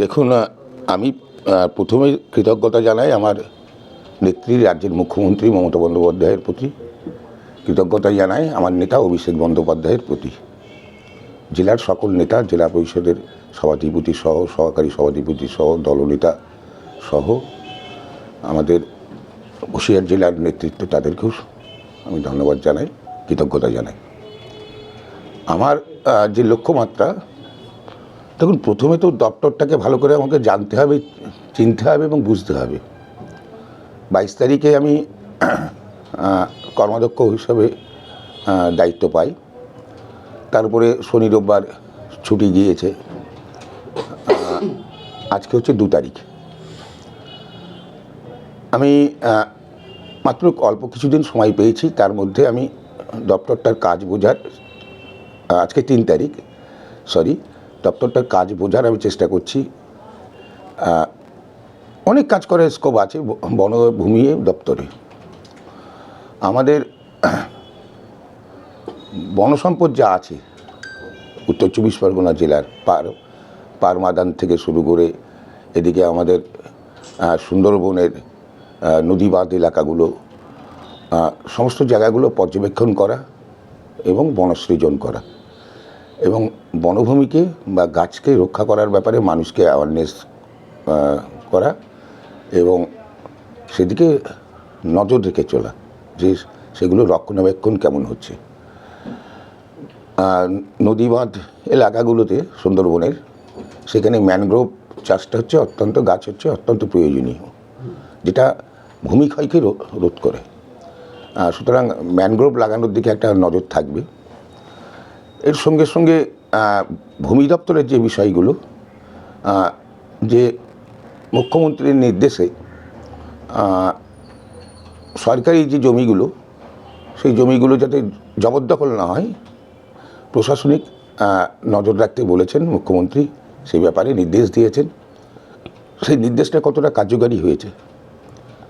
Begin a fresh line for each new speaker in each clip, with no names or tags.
দেখুন আমি প্রথমে কৃতজ্ঞতা জানাই আমার নেত্রী, রাজ্যের মুখ্যমন্ত্রী মমতা বন্দ্যোপাধ্যায়ের প্রতি। কৃতজ্ঞতা জানাই আমার নেতা অভিষেক বন্দ্যোপাধ্যায়ের প্রতি। জেলার সকল নেতা, জেলা পরিষদের সভাধিপতি সহ, সহকারী সভাধিপতি সহ, দলনেতা সহ, আমাদের বসিরহাট জেলার নেতৃত্ব তাদেরকেও আমি ধন্যবাদ জানাই, কৃতজ্ঞতা জানাই। আমার যে লক্ষ্যমাত্রা দেখুন, প্রথমে তো দপ্তরটাকে ভালো করে আমাকে জানতে হবে, চিনতে হবে এবং বুঝতে হবে। বাইশ তারিখে আমি কর্মাধ্যক্ষ হিসাবে দায়িত্ব পাই। তারপরে শনি রোববার ছুটি গিয়েছে। আজকে হচ্ছে দু তারিখ। আমি মাত্র অল্প কিছুদিন সময় পেয়েছি। তার মধ্যে আমি দপ্তরটার কাজ বোঝার আজকে তিন তারিখ, সরি দপ্তরটার কাজ বোঝার আমি চেষ্টা করছি। অনেক কাজ করার স্কোপ আছে বনভূমি দপ্তরে। আমাদের বনসম্পদ যা আছে উত্তর চব্বিশ পরগনা জেলার পার পারমাদান থেকে শুরু করে এদিকে আমাদের সুন্দরবনের আহ, নদী বাঁধ এলাকাগুলো সমস্ত জায়গাগুলো পর্যবেক্ষণ করা এবং বনসৃজন করা। এবং বনভূমিকে বা গাছকে রক্ষা করার ব্যাপারে মানুষকে অ্যাওয়ারনেস করা এবং সেদিকে নজর রেখে চলা যে সেগুলো রক্ষণাবেক্ষণ কেমন হচ্ছে। আর নদী বাঁধ এলাকাগুলোতে সুন্দরবনের সেখানে ম্যানগ্রোভ চাষটা হচ্ছে অত্যন্ত, গাছ হচ্ছে অত্যন্ত প্রয়োজনীয়, যেটা ভূমিক্ষয়কে রোধ করে। সুতরাং ম্যানগ্রোভ লাগানোর দিকে একটা নজর থাকবে। এর সঙ্গে সঙ্গে ভূমি দপ্তরের যে বিষয়গুলো যে মুখ্যমন্ত্রীর নির্দেশে সরকারি যে জমিগুলো, সেই জমিগুলো যাতে জবরদখল না হয়, প্রশাসনিক নজর রাখতে বলেছেন মুখ্যমন্ত্রী সেই ব্যাপারে নির্দেশ দিয়েছেন। সেই নির্দেশটা কতটা কার্যকারী হয়েছে,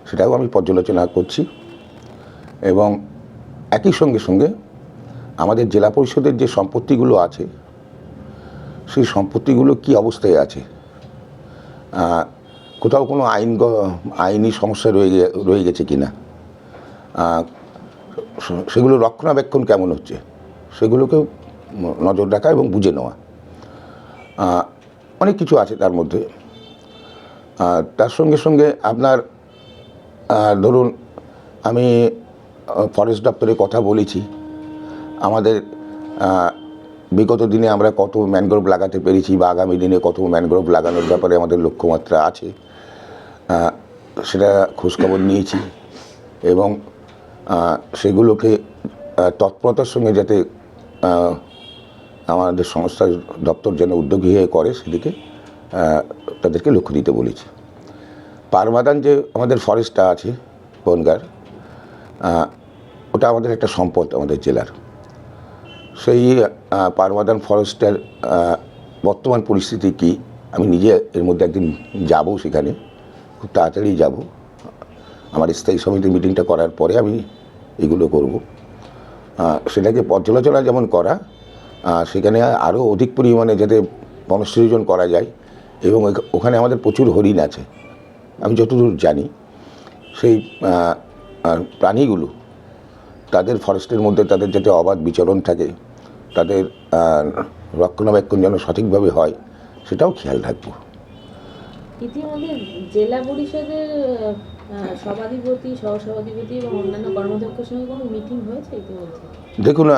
সেটাও আমি পর্যালোচনা করছি। এবং একই সঙ্গে সঙ্গে আমাদের জেলা পরিষদের যে সম্পত্তিগুলো আছে, সেই সম্পত্তিগুলো কি অবস্থায় আছে? কোথাও কোনো আইন আইনি সমস্যা রয়ে রয়ে গেছে কি না সেগুলো রক্ষণাবেক্ষণ কেমন হচ্ছে? সেগুলোকে নজর রাখা এবং বুঝে নেওয়া। অনেক কিছু আছে তার মধ্যে। তার সঙ্গে সঙ্গে আপনার ধরুন আমি ফরেস্ট দপ্তরে কথা বলেছি। আমাদের বিগত দিনে আমরা কত ম্যানগ্রোভ লাগাতে পেরেছি বা আগামী দিনে কত ম্যানগ্রোভ লাগানোর ব্যাপারে আমাদের লক্ষ্যমাত্রা আছে। সেটা খোঁজখবর নিয়েছি এবং সেগুলোকে তৎপরতার সঙ্গে যাতে আমাদের সংস্থার দপ্তর যেন উদ্যোগী হয়ে করে সেদিকে তাদেরকে লক্ষ্য দিতে বলেছি। পারমাদান যে আমাদের ফরেস্টটা আছে, বনগার ওটা আমাদের একটা সম্পদ আমাদের জেলার। সেই পারমাদান ফরেস্টের বর্তমান পরিস্থিতি কি? আমি নিজে এর মধ্যে একদিন যাব সেখানে, খুব তাড়াতাড়ি যাব। আমার স্থায়ী সমিতির মিটিংটা করার পরে আমি এগুলো করব। সেটাকে পর্যালোচনা যেমন করা সেখানে আরও অধিক পরিমাণে যাতে বনসৃজন করা যায়, এবং ওখানে আমাদের প্রচুর হরিণ আছে। আমি যতদূর জানি, সেই প্রাণীগুলো তাদের ফরেস্টের মধ্যে তাদের যাতে অবাধ বিচরণ থাকে তাদের রক্ষণাবেক্ষণ যেন সঠিকভাবে হয় সেটাও খেয়াল রাখব।
ইতিমধ্যে জেলা পরিষদের সভাধিপতি সহসভাধিপতি এবং অন্যান্য কর্মাধ্যক্ষের সঙ্গে কোনো মিটিং হয়েছে ইতিমধ্যে?
দেখুন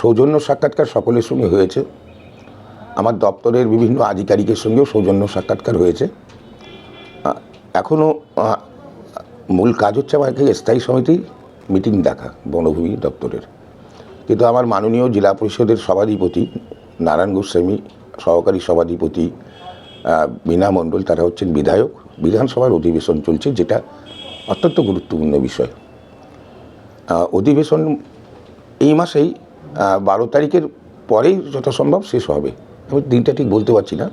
সৌজন্য সাক্ষাৎকার সকলের সঙ্গে হয়েছে। আমার দপ্তরের বিভিন্ন আধিকারিকের সঙ্গেও সৌজন্য সাক্ষাৎকার হয়েছে। এখনও মূল কাজ হচ্ছে আমাকে স্থায়ী সমিতি মিটিং ডাকা বনভূমি দপ্তরের। কিন্তু আমার মাননীয় জেলা পরিষদের সভাধিপতি নারায়ণ গোস্বামী, সহকারী সভাধিপতি বীণা মণ্ডল, তারা হচ্ছেন বিধায়ক। বিধানসভার অধিবেশন চলছে, যেটা অত্যন্ত গুরুত্বপূর্ণ বিষয়। অধিবেশন এই মাসেই বারো তারিখের পরেই যথাসম্ভব শেষ হবে। আমি দিনটা ঠিক বলতে পারছি না।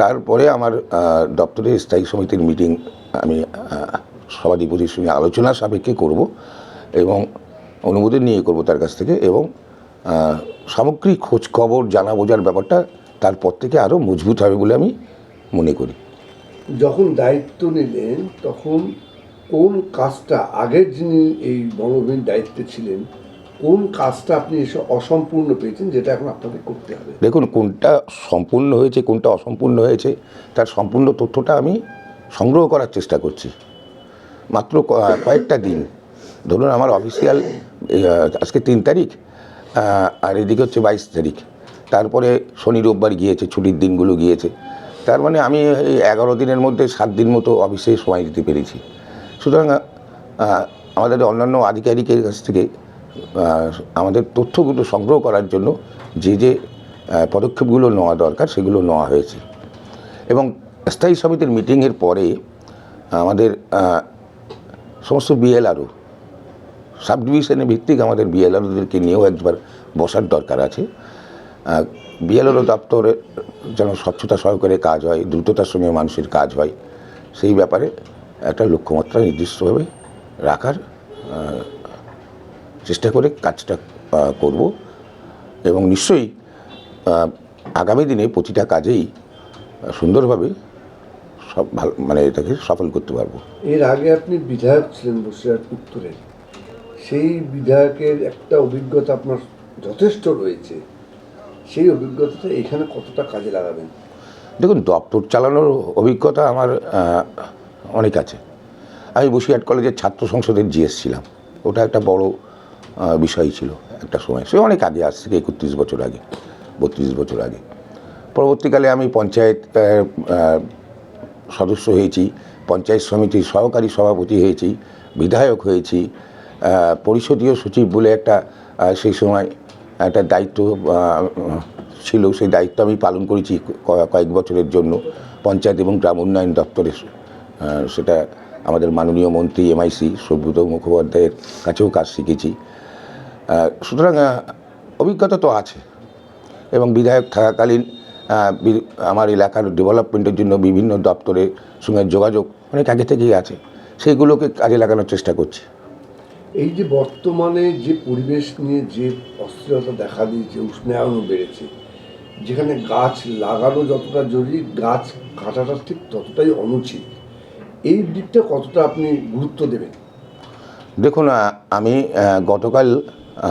তারপরে আমার দপ্তরের স্থায়ী সমিতির মিটিং আমি সভাধিপতির সঙ্গে আলোচনা সাপেক্ষে করব এবং অনুমোদন নিয়ে করব তার কাছ থেকে এবং সামগ্রিক খোঁজ খবর জানা বোঝার ব্যাপারটা তারপর থেকে আরও মজবুত হবে বলে আমি মনে করি।
যখন দায়িত্ব নিলেন তখন কোন কাজটা আগের যিনি এই বনভূমির দায়িত্বে ছিলেন কোন কাজটা আপনি এসে অসম্পূর্ণ পেয়েছেন যেটা এখন আপনাকে করতে হবে?
দেখুন কোনটা সম্পূর্ণ হয়েছে কোনটা অসম্পূর্ণ হয়েছে তার সম্পূর্ণ তথ্যটা আমি সংগ্রহ করার চেষ্টা করছি। মাত্র কয়েকটা দিন। ধরুন আমার অফিসিয়াল আজকে তিন তারিখ আর এদিকে হচ্ছে বাইশ তারিখ। তারপরে শনি রোববার গিয়েছে, ছুটির দিনগুলো গিয়েছে। তার মানে আমি এই এগারো দিনের মধ্যে সাত দিন মতো অফিসে সময় দিতে পেরেছি। সুতরাং আমাদের অন্যান্য আধিকারিকের কাছ থেকে আমাদের তথ্যগুলো সংগ্রহ করার জন্য যে যে পদক্ষেপগুলো নেওয়া দরকার সেগুলো নেওয়া হয়েছে। এবং স্থায়ী সমিতির মিটিংয়ের পরে আমাদের সমস্ত বিএলআরও সাব ডিভিশনে ভিত্তিক আমাদের বিএলআরওদেরকে নিয়েও একবার বসার দরকার আছে। বিএলআরও দপ্তরে যেন স্বচ্ছতা সহকারে কাজ হয়, দ্রুততার সঙ্গে মানুষের কাজ হয়, সেই ব্যাপারে একটা লক্ষ্যমাত্রা নির্দিষ্টভাবে রাখার চেষ্টা করে কাজটা করব। এবং নিশ্চয়ই আগামী দিনে প্রতিটা কাজেই সুন্দরভাবে সব ভালো মানে এটাকে সফল করতে পারব।
এর আগে আপনি বিধায়ক ছিলেন বসিরহাট উত্তরের সেই বিধায়কের একটা অভিজ্ঞতা আপনার যথেষ্ট রয়েছে। সেই অভিজ্ঞতাটা এখানে কতটা কাজে লাগাবেন?
দেখুন দপ্তর চালানোর অভিজ্ঞতা আমার অনেক আছে। আমি বসিরহাট কলেজের ছাত্র সংসদের জিএস ছিলাম। ওটা একটা বড় বিষয় ছিল একটা সময়। সে অনেক আগে আজ থেকে একত্রিশ বছর আগে বত্রিশ বছর আগে। পরবর্তীকালে আমি পঞ্চায়েত সদস্য হয়েছি, পঞ্চায়েত সমিতির সহকারী সভাপতি হয়েছি, বিধায়ক হয়েছি পরিষদীয় সচিব বলে একটা সেই সময় একটা দায়িত্ব ছিল, সেই দায়িত্ব আমি পালন করেছি কয়েক বছরের জন্য, পঞ্চায়েত এবং গ্রাম উন্নয়ন দপ্তরে সেটা আমাদের মাননীয় মন্ত্রী এমআইসি সভ্যত মুখোপাধ্যায়ের কাছেও কাজ শিখেছি। সুতরাং অভিজ্ঞতা তো আছে এবং বিধায়ক থাকাকালীন আমার এলাকার ডেভেলপমেন্টের জন্য বিভিন্ন দপ্তরের সঙ্গে যোগাযোগ অনেক আগে থেকেই আছে। সেইগুলোকে কাজে লাগানোর চেষ্টা করছি।
এই যে বর্তমানে যে পরিবেশ নিয়ে যে অস্থিরতা দেখা দিয়েছে উষ্ণায়নও বেড়েছে যেখানে গাছ লাগানো যতটা জরুরি গাছ কাটাটা ঠিক ততটাই অনুচিত এই দিকটা কতটা আপনি গুরুত্ব দেবেন?
দেখুন আমি গতকাল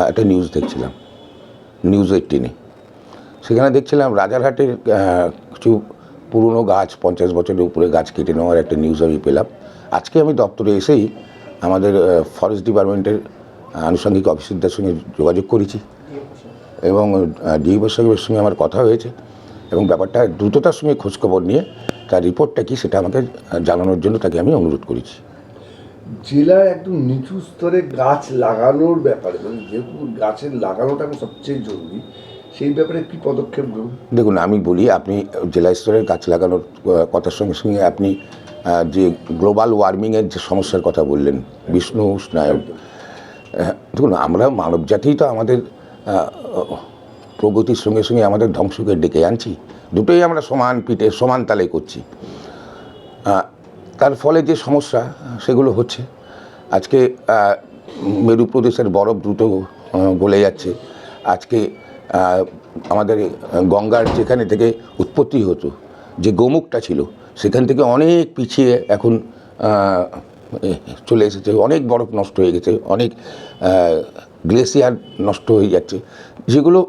একটা নিউজ দেখছিলাম নিউজ এইটিনে সেখানে দেখছিলাম রাজারহাটের কিছু পুরনো গাছ, পঞ্চাশ বছরের উপরে গাছ কেটে নেওয়ার একটা নিউজ আমি পেলাম। আজকে আমি দপ্তরে এসেই আমাদের ফরেস্ট ডিপার্টমেন্টের আনুষঙ্গিক অফিসারদের সঙ্গে যোগাযোগ করেছি। এবং ডিএফও সাহেবের সঙ্গে আমার কথা হয়েছে। এবং ব্যাপারটা দ্রুততার সঙ্গে খোঁজখবর নিয়ে তার রিপোর্টটা কি সেটা আমাকে জানানোর জন্য তাকে আমি অনুরোধ করেছি।
জেলায় একদম নিচু স্তরে গাছ লাগানোর ব্যাপারে মানে যেহেতু গাছের লাগানোটা সবচেয়ে জরুরি সেই ব্যাপারে কি পদক্ষেপ গ্রহণ?
দেখুন আমি বলি আপনি জেলা স্তরের গাছ লাগানোর কথার সঙ্গে সঙ্গে আপনি যে গ্লোবাল ওয়ার্মিংয়ের যে সমস্যার কথা বললেন বিষ্ণু আহ, দেখুন আমরা মানব জাতিই তো আমাদের প্রগতির সঙ্গে সঙ্গে আমাদের ধ্বংসকে ডেকে আনছি। দুটোই আমরা সমান পিঠে সমান তালে করছি। তার ফলে যে সমস্যা সেগুলো হচ্ছে। আজকে মেরু প্রদেশের বরফ দ্রুত গলে যাচ্ছে। আজকে আমাদের গঙ্গার যেখানে থেকে উৎপত্তি হতো যে গোমুখটা ছিল সেখান থেকে অনেক পিছিয়ে এখন চলে এসেছে। অনেক বরফ নষ্ট হয়ে গেছে অনেক গ্লেসিয়ার নষ্ট হয়ে যাচ্ছে। যেগুলো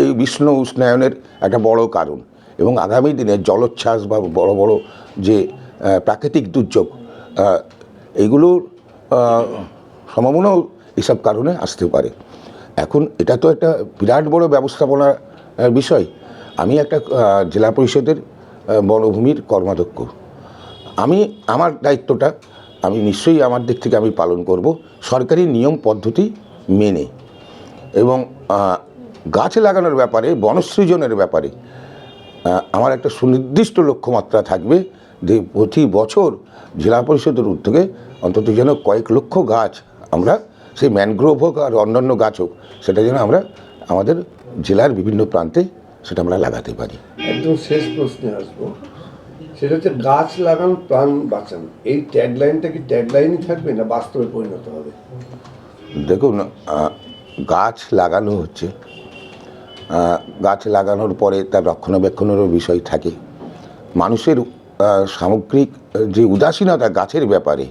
এই বিশ্ব উষ্ণায়নের একটা বড় কারণ। এবং আগামী দিনে জলোচ্ছ্বাস বা বড় বড় যে প্রাকৃতিক দুর্যোগ আহ, এগুলোর সম্ভাবনাও এসব কারণে আসতে পারে। এখন এটা তো একটা বিরাট বড় ব্যবস্থাপনার বিষয়। আমি একটা জেলা পরিষদের বনভূমির কর্মাধ্যক্ষ। আমি, আমার দায়িত্বটা, আমি নিশ্চয়ই আমার দিক থেকে আমি পালন করব সরকারি নিয়ম পদ্ধতি মেনে। এবং গাছ লাগানোর ব্যাপারে বনসৃজনের ব্যাপারে আমার একটা সুনির্দিষ্ট লক্ষ্যমাত্রা থাকবে যে প্রতি বছর জেলা পরিষদের উদ্যোগে অন্তত যেন কয়েক লক্ষ গাছ আমরা সেই ম্যানগ্রোভ হোক আর অন্যান্য গাছ হোক সেটা যেন আমরা আমাদের জেলার বিভিন্ন প্রান্তে সেটা আমরা লাগাতে পারি।
একদম শেষ প্রশ্নে আসব। সেটা হচ্ছে গাছ লাগান প্রাণ বাঁচান। এই ট্যাগলাইনটা কি ট্যাগলাইনই থাকবে না বাস্তবে পরিণত হবে?
দেখুন গাছ লাগানো হচ্ছে। গাছ লাগানোর পরে তার রক্ষণাবেক্ষণেরও বিষয় থাকে। মানুষের সামগ্রিক যে উদাসীনতা গাছের ব্যাপারে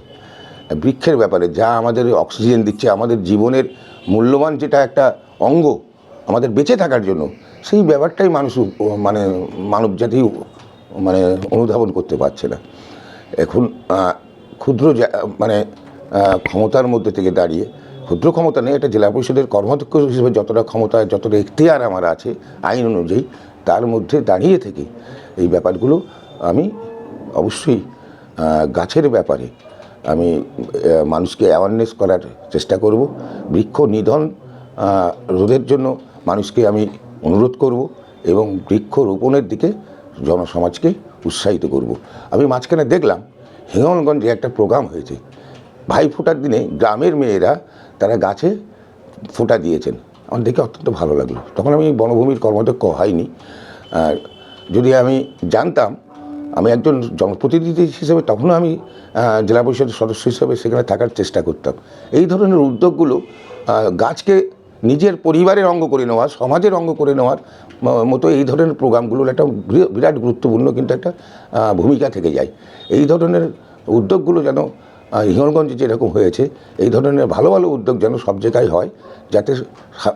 বৃক্ষের ব্যাপারে, যা আমাদের অক্সিজেন দিচ্ছে, আমাদের জীবনের মূল্যবান যেটা একটা অঙ্গ, আমাদের বেঁচে থাকার জন্য, সেই ব্যাপারটাই মানুষ মানে মানব জাতি মানে অনুধাবন করতে পারছে না। এখন ক্ষুদ্র মানে ক্ষমতার মধ্যে থেকে দাঁড়িয়ে, ক্ষুদ্র ক্ষমতা নেই একটা জেলা পরিষদের কর্মাধ্যক্ষ হিসেবে যতটা ক্ষমতা, যতটা এখতিয়ার আমার আছে, আইন অনুযায়ী, তার মধ্যে দাঁড়িয়ে থেকে এই ব্যাপারগুলো আমি অবশ্যই গাছের ব্যাপারে আমি মানুষকে অ্যাওয়ারনেস করার চেষ্টা করব। বৃক্ষ নিধন রোধের জন্য মানুষকে আমি অনুরোধ করব এবং বৃক্ষ রোপণের দিকে জনসমাজকে উৎসাহিত করব। আমি মাঝখানে দেখলাম হিঙ্গলগঞ্জে একটা প্রোগ্রাম হয়েছে। ভাই ফোটার দিনে গ্রামের মেয়েরা তারা গাছে ফোঁটা দিয়েছেন। আমার দেখে অত্যন্ত ভালো লাগল। তখন আমি বনভূমির কর্মদক্ষ হয়নি। আর যদি আমি জানতাম আমি একজন জনপ্রতিনিধি হিসেবে তখনও আমি জেলা পরিষদের সদস্য হিসেবে সেখানে থাকার চেষ্টা করতাম। এই ধরনের উদ্যোগগুলো গাছকে নিজের পরিবারের অঙ্গ করে নেওয়া, সমাজের অঙ্গ করে নেওয়ার মতো এই ধরনের প্রোগ্রামগুলোর একটা বিরাট গুরুত্বপূর্ণ কিন্তু একটা ভূমিকা থেকে যায়। এই ধরনের উদ্যোগগুলো যেন হিঙ্গলগঞ্জে যেরকম হয়েছে এই ধরনের ভালো ভালো উদ্যোগ যেন সব জায়গায় হয় যাতে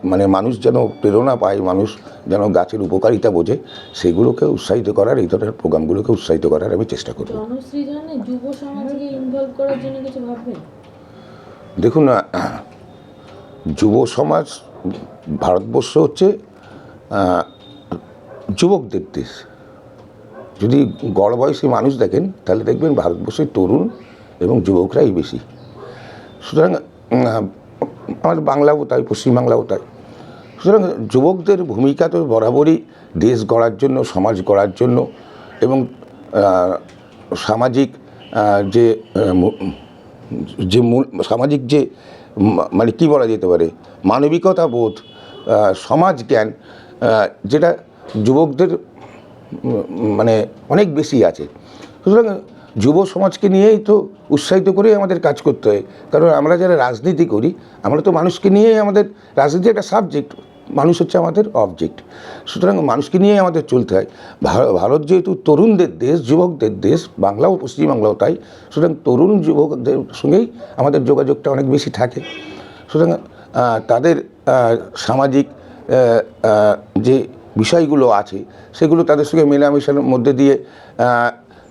মানে মানুষ যেন প্রেরণা পায় মানুষ যেন গাছের উপকারিতা বোঝে সেগুলোকে উৎসাহিত করার এই ধরনের প্রোগ্রামগুলোকে উৎসাহিত করার আমি চেষ্টা করব দেখুন যুব সমাজ ভারতবর্ষ হচ্ছে যুবকদের দেশ। যদি গড় বয়সী মানুষ দেখেন তাহলে দেখবেন ভারতবর্ষের তরুণ এবং যুবকরাই বেশি। সুতরাং আমার বাংলাও তাই, পশ্চিমবাংলাও তাই। সুতরাং যুবকদের ভূমিকা তো বরাবরই দেশ গড়ার জন্য, সমাজ গড়ার জন্য এবং সামাজিক যে যে মূল, সামাজিক যে মানে কি বলা যেতে পারে, মানবিকতা বোধ সমাজ জ্ঞান যেটা যুবকদের মানে অনেক বেশি আছে। সুতরাং যুব সমাজকে নিয়েই তো উৎসাহিত করেই আমাদের কাজ করতে হয়। কারণ আমরা যারা রাজনীতি করি, আমরা তো মানুষকে নিয়েই আমাদের, রাজনীতি একটা সাবজেক্ট মানুষ হচ্ছে আমাদের অবজেক্ট সুতরাং মানুষকে নিয়েই আমাদের চলতে হয়। ভারত যেহেতু তরুণদের দেশ, যুবকদের দেশ বাংলা ও পশ্চিমবাংলাও তাই। সুতরাং তরুণ যুবকদের সঙ্গেই আমাদের যোগাযোগটা অনেক বেশি থাকে। সুতরাং তাদের সামাজিক যে বিষয়গুলো আছে, সেগুলো তাদের সঙ্গে মেলামেশার মধ্যে দিয়ে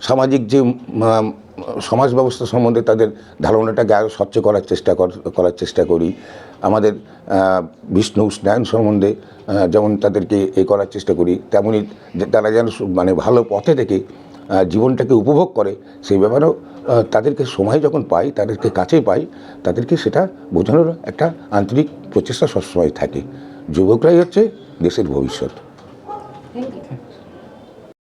সামাজিক যে সমাজ ব্যবস্থা সম্বন্ধে তাদের ধারণাটাকে আরও স্বচ্ছ করার চেষ্টা কর- করার চেষ্টা করি। আমাদের বিষ্ণু স্নায়ন সম্বন্ধে যেমন তাদেরকে এ করার চেষ্টা করি তেমনই তারা যেন মানে ভালো পথে থেকে জীবনটাকে উপভোগ করে, সেই ব্যাপারেও তাদেরকে সময় যখন পাই, তাদেরকে কাছে পাই, তাদেরকে সেটা বোঝানোর একটা আন্তরিক প্রচেষ্টা সবসময় থাকে। যুবকরাই হচ্ছে দেশের ভবিষ্যৎ।